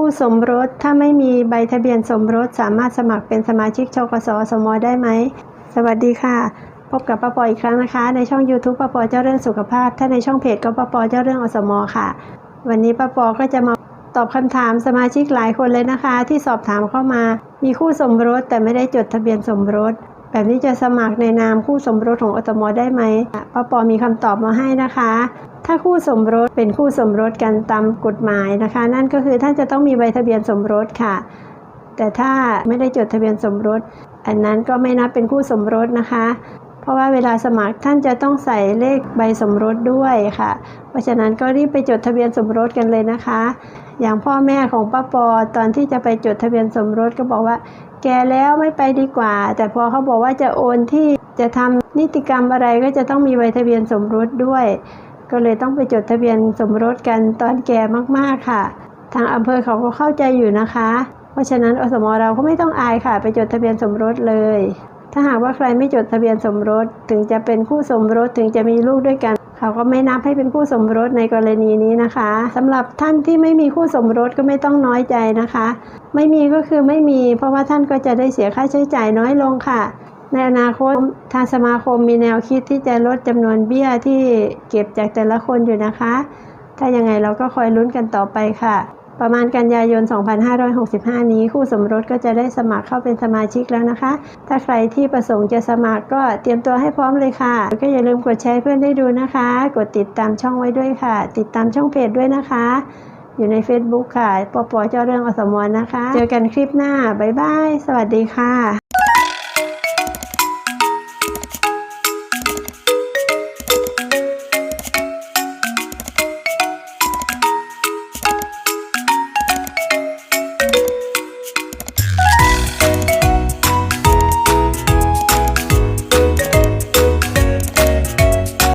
คู่สมรสถ้าไม่มีใบทะเบียนสมรสสามารถสมัครเป็นสมาชิกชกสสมได้ไหม สวัสดีค่ะ พบกับป้าปออีกครั้งนะคะ ในช่อง YouTube ป้าปอเจ้าเรื่องสุขภาพ ถ้าในช่องเพจก็ป้าปอเจ้าเรื่องอสมค่ะ วันนี้ป้าปอก็จะมาตอบคำถามสมาชิกหลายคนเลยนะคะ ที่สอบถามเข้ามา มีคู่สมรสแต่ไม่ได้จดทะเบียนสมรส แบบนี้จะสมัครในนามคู่สมรสของอตมได้ไหมป้าปอมีคำตอบมาให้นะคะ ถ้าคู่สมรสเป็นคู่สมรสกันตามกฎหมายนะคะ นั่นก็คือท่านจะต้องมีใบทะเบียนสมรสค่ะ แต่ถ้าไม่ได้จดทะเบียนสมรส อันนั้นก็ไม่นับเป็นคู่สมรสนะคะ เพราะว่าเวลาสมัครท่านจะต้องใส่เลขใบสมรสด้วยค่ะ เพราะฉะนั้นก็รีบไปจดทะเบียนสมรสกันเลยนะคะ อย่างพ่อแม่ของป้าปอตอนที่จะไปจดทะเบียนสมรสก็บอกว่า แกแล้วไม่ไปดีกว่า แต่พอเขาบอกว่าจะโอนที่จะทำนิติกรรมอะไรก็จะต้องมีใบทะเบียนสมรสด้วย ก็เลยต้องไปจดทะเบียนสมรสกันตอนแก่มากๆค่ะ ทางอำเภอเขาก็เข้าใจอยู่นะคะ เพราะฉะนั้นอสมเราก็ไม่ต้องอายค่ะ ไปจดทะเบียนสมรสเลย ถ้าหากว่าใครไม่จดทะเบียนสมรสถึงจะเป็นคู่สมรสถึงจะมีลูกด้วยกัน เขาก็ไม่นับให้เป็นคู่สมรสในกรณีนี้นะคะสำหรับท่านที่ไม่มีคู่สมรสก็ไม่ต้องน้อยใจนะคะ ไม่มีก็คือไม่มี เพราะว่าท่านก็จะได้เสียค่าใช้จ่ายน้อยลงค่ะ ในอนาคตทางสมาคมมีแนวคิดที่จะลดจำนวนเบี้ยที่เก็บจากแต่ละคนอยู่นะคะ ถ้ายังไงเราก็คอยลุ้นกันต่อไปค่ะ ประมาณกันยายน 2565 นี้คู่สมรสก็จะได้สมัครเข้าเป็นสมาชิกแล้วนะคะ ถ้าใครที่ประสงค์จะสมัครก็เตรียมตัวให้พร้อมเลยค่ะ ก็อย่าลืมกดแชร์เพื่อนได้ดูนะคะ กดติดตามช่องไว้ด้วยค่ะ ติดตามช่องเพจด้วยนะคะ อยู่ใน Facebook ค่ะปอปอเจ้าเรื่องอสมรนะคะ เจอกันคลิปหน้า บ๊ายบาย สวัสดีค่ะ